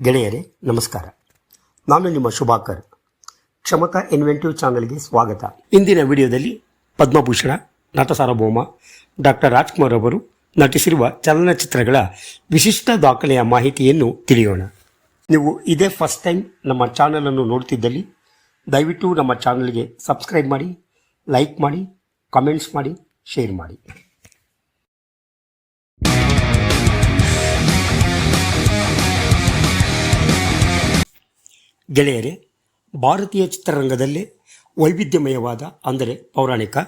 ಗೆಳೆಯರೇ, ನಮಸ್ಕಾರ. ನಾನು ನಿಮ್ಮ ಶುಭಾಕರ್. ಕ್ಷಮತಾ ಇನ್ವೆಂಟಿವ್ ಚಾನಲ್ಗೆ ಸ್ವಾಗತ. ಇಂದಿನ ವಿಡಿಯೋದಲ್ಲಿ ಪದ್ಮಭೂಷಣ, ನಟ ಸಾರ್ವಭೌಮ, ಡಾಕ್ಟರ್ ರಾಜ್ಕುಮಾರ್ ಅವರು ನಟಿಸಿರುವ ಚಲನಚಿತ್ರಗಳ ವಿಶಿಷ್ಟ ದಾಖಲೆಯ ಮಾಹಿತಿಯನ್ನು ತಿಳಿಯೋಣ. ನೀವು ಇದೇ ಫಸ್ಟ್ ಟೈಮ್ ನಮ್ಮ ಚಾನಲನ್ನು ನೋಡ್ತಿದ್ದಲ್ಲಿ, ದಯವಿಟ್ಟು ನಮ್ಮ ಚಾನಲ್ಗೆ ಸಬ್ಸ್ಕ್ರೈಬ್ ಮಾಡಿ, ಲೈಕ್ ಮಾಡಿ, ಕಾಮೆಂಟ್ಸ್ ಮಾಡಿ, ಶೇರ್ ಮಾಡಿ. ಗೆಳೆಯರೇ, ಭಾರತೀಯ ಚಿತ್ರರಂಗದಲ್ಲಿ ವೈವಿಧ್ಯಮಯವಾದ, ಅಂದರೆ ಪೌರಾಣಿಕ,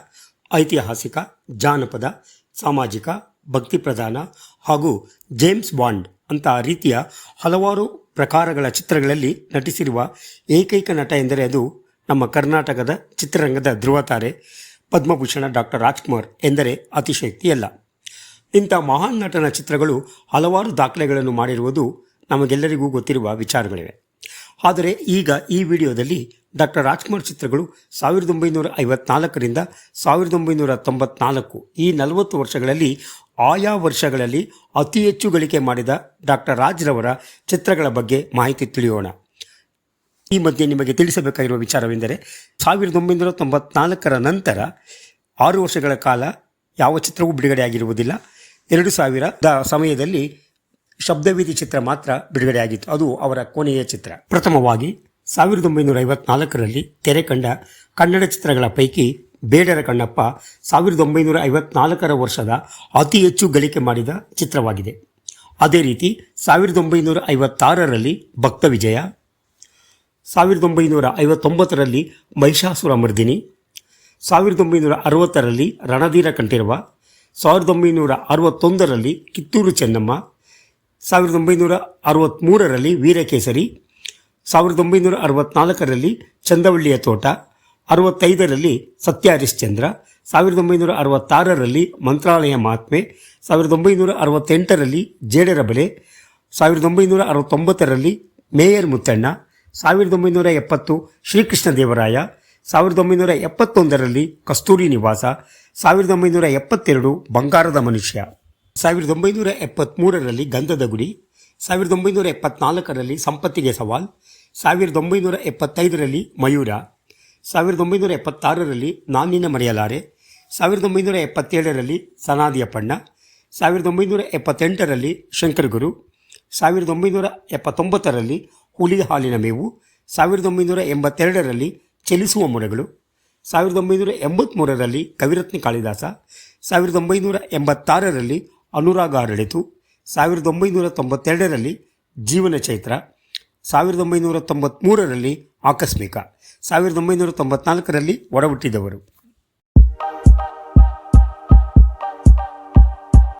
ಐತಿಹಾಸಿಕ, ಜಾನಪದ, ಸಾಮಾಜಿಕ, ಭಕ್ತಿ ಪ್ರಧಾನ ಹಾಗೂ ಜೇಮ್ಸ್ ಬಾಂಡ್ ಅಂತ ರೀತಿಯ ಹಲವಾರು ಪ್ರಕಾರಗಳ ಚಿತ್ರಗಳಲ್ಲಿ ನಟಿಸಿರುವ ಏಕೈಕ ನಟ ಎಂದರೆ ಅದು ನಮ್ಮ ಕರ್ನಾಟಕದ ಚಿತ್ರರಂಗದ ಧ್ರುವತಾರೆ ಪದ್ಮಭೂಷಣ ಡಾಕ್ಟರ್ ರಾಜ್ಕುಮಾರ್ ಎಂದರೆ ಅತಿಶಯಕ್ತಿಯಲ್ಲ. ಇಂಥ ಮಹಾನ್ ನಟನ ಚಿತ್ರಗಳು ಹಲವಾರು ದಾಖಲೆಗಳನ್ನು ಮಾಡಿರುವುದು ನಮಗೆಲ್ಲರಿಗೂ ಗೊತ್ತಿರುವ ವಿಚಾರಗಳಿವೆ. ಆದರೆ ಈಗ ಈ ವಿಡಿಯೋದಲ್ಲಿ ಡಾಕ್ಟರ್ ರಾಜ್ಕುಮಾರ್ ಚಿತ್ರಗಳು ಸಾವಿರದ ಒಂಬೈನೂರ ಐವತ್ನಾಲ್ಕರಿಂದ ಸಾವಿರದ ಒಂಬೈನೂರ ತೊಂಬತ್ನಾಲ್ಕು. ಈ ನಲವತ್ತು ವರ್ಷಗಳಲ್ಲಿ, ಆಯಾ ವರ್ಷಗಳಲ್ಲಿ ಅತಿ ಹೆಚ್ಚು ಗಳಿಕೆ ಮಾಡಿದ ಡಾಕ್ಟರ್ ರಾಜ್ರವರ ಚಿತ್ರಗಳ ಬಗ್ಗೆ ಮಾಹಿತಿ ತಿಳಿಯೋಣ. ಈ ಮಧ್ಯೆ ನಿಮಗೆ ತಿಳಿಸಬೇಕಾಗಿರುವ ವಿಚಾರವೆಂದರೆ, ಸಾವಿರದ ಒಂಬೈನೂರ ತೊಂಬತ್ನಾಲ್ಕರ ನಂತರ ಆರು ವರ್ಷಗಳ ಕಾಲ ಯಾವ ಚಿತ್ರವೂ ಬಿಡುಗಡೆಯಾಗಿರುವುದಿಲ್ಲ. ಎರಡು ಸಾವಿರದ ಸಮಯದಲ್ಲಿ ಶಬ್ದವೀದಿ ಚಿತ್ರ ಮಾತ್ರ ಬಿಡುಗಡೆಯಾಗಿತ್ತು. ಅದು ಅವರ ಕೊನೆಯ ಚಿತ್ರ. ಪ್ರಥಮವಾಗಿ ಸಾವಿರದ ಒಂಬೈನೂರ ಐವತ್ನಾಲ್ಕರಲ್ಲಿ ತೆರೆ ಕಂಡ ಕನ್ನಡ ಚಿತ್ರಗಳ ಪೈಕಿ ಬೇಡರ ಕಣ್ಣಪ್ಪ ಸಾವಿರದ ಒಂಬೈನೂರ ಐವತ್ನಾಲ್ಕರ ವರ್ಷದ ಅತಿ ಹೆಚ್ಚು ಗಳಿಕೆ ಮಾಡಿದ ಚಿತ್ರವಾಗಿದೆ. ಅದೇ ರೀತಿ ಸಾವಿರದ ಒಂಬೈನೂರ ಐವತ್ತಾರರಲ್ಲಿ ಭಕ್ತ ವಿಜಯ, ಸಾವಿರದ ಒಂಬೈನೂರ ಐವತ್ತೊಂಬತ್ತರಲ್ಲಿ ಮಹಿಷಾಸುರ ಮರ್ದಿನಿ, ಸಾವಿರದ ಒಂಬೈನೂರ ಅರವತ್ತರಲ್ಲಿ ರಣಧೀರ ಕಂಠೀರವ, ಸಾವಿರದ ಒಂಬೈನೂರ ಅರವತ್ತೊಂದರಲ್ಲಿ ಕಿತ್ತೂರು ಚೆನ್ನಮ್ಮ ಸಾವಿರದ ಒಂಬೈನೂರ ಅರವತ್ತ್ಮೂರರಲ್ಲಿ ವೀರಕೇಸರಿ, ಸಾವಿರದ ಒಂಬೈನೂರ ಅರವತ್ತ್ನಾಲ್ಕರಲ್ಲಿ ಚಂದವಳ್ಳಿಯ ತೋಟ, ಅರವತ್ತೈದರಲ್ಲಿ ಸತ್ಯ ಹರಿಶ್ಚಂದ್ರ ಸಾವಿರದ ಒಂಬೈನೂರ ಅರವತ್ತಾರರಲ್ಲಿ ಮಂತ್ರಾಲಯ ಮಹಾತ್ಮೆ ಸಾವಿರದ ಒಂಬೈನೂರ ಅರವತ್ತೆಂಟರಲ್ಲಿ ಜೇಡರ ಬಲೆ, ಸಾವಿರದ ಒಂಬೈನೂರ ಅರವತ್ತೊಂಬತ್ತರಲ್ಲಿ ಮೇಯರ್ ಮುತ್ತಣ್ಣ, ಸಾವಿರದ ಒಂಬೈನೂರ ಎಪ್ಪತ್ತು ಶ್ರೀಕೃಷ್ಣ ದೇವರಾಯ, ಸಾವಿರದ ಒಂಬೈನೂರ ಎಪ್ಪತ್ತೊಂದರಲ್ಲಿ ಕಸ್ತೂರಿ ನಿವಾಸ, ಸಾವಿರದ ಒಂಬೈನೂರ ಎಪ್ಪತ್ತೆರಡು ಬಂಗಾರದ ಮನುಷ್ಯ. ಸಾವಿರದ ಒಂಬೈನೂರ ಎಪ್ಪತ್ತ್ಮೂರರಲ್ಲಿ ಗಂಧದ ಗುಡಿ ಸಾವಿರದ ಒಂಬೈನೂರ ಎಪ್ಪತ್ನಾಲ್ಕರಲ್ಲಿ ಸಂಪತ್ತಿಗೆ ಸವಾಲ್ ಸಾವಿರದ ಒಂಬೈನೂರ ಎಪ್ಪತ್ತೈದರಲ್ಲಿ ಮಯೂರ ಸಾವಿರದ ಒಂಬೈನೂರ ಎಪ್ಪತ್ತಾರರಲ್ಲಿ ನಾನಿನ ಮರೆಯಲಾರೆ ಸಾವಿರದ ಒಂಬೈನೂರ ಎಪ್ಪತ್ತೇಳರಲ್ಲಿ ಸನಾದಿಯಪ್ಪಣ್ಣ ಸಾವಿರದ ಒಂಬೈನೂರ ಎಪ್ಪತ್ತೆಂಟರಲ್ಲಿ ಶಂಕರಗುರು ಸಾವಿರದ ಒಂಬೈನೂರ ಎಪ್ಪತ್ತೊಂಬತ್ತರಲ್ಲಿ ಹುಲಿ ಹಾಲಿನ ಮೇವು ಸಾವಿರದ ಒಂಬೈನೂರ ಎಂಬತ್ತೆರಡರಲ್ಲಿ ಚಲಿಸುವ ಮೊರೆಗಳು ಸಾವಿರದ ಒಂಬೈನೂರ ಎಂಬತ್ತ್ಮೂರರಲ್ಲಿ ಕವಿರತ್ನ ಕಾಳಿದಾಸ ಸಾವಿರದ ಒಂಬೈನೂರ ಎಂಬತ್ತಾರರಲ್ಲಿ ಅನುರಾಗ ಆಡಳಿತು, ಸಾವಿರದ ಒಂಬೈನೂರ ತೊಂಬತ್ತೆರಡರಲ್ಲಿ ಜೀವನ ಚೈತ್ರ, ಸಾವಿರದ ಒಂಬೈನೂರ ತೊಂಬತ್ತ್ಮೂರರಲ್ಲಿ ಆಕಸ್ಮಿಕ, ಸಾವಿರದ ಒಂಬೈನೂರ ತೊಂಬತ್ನಾಲ್ಕರಲ್ಲಿ ಒಡಹುಟ್ಟಿದವರು.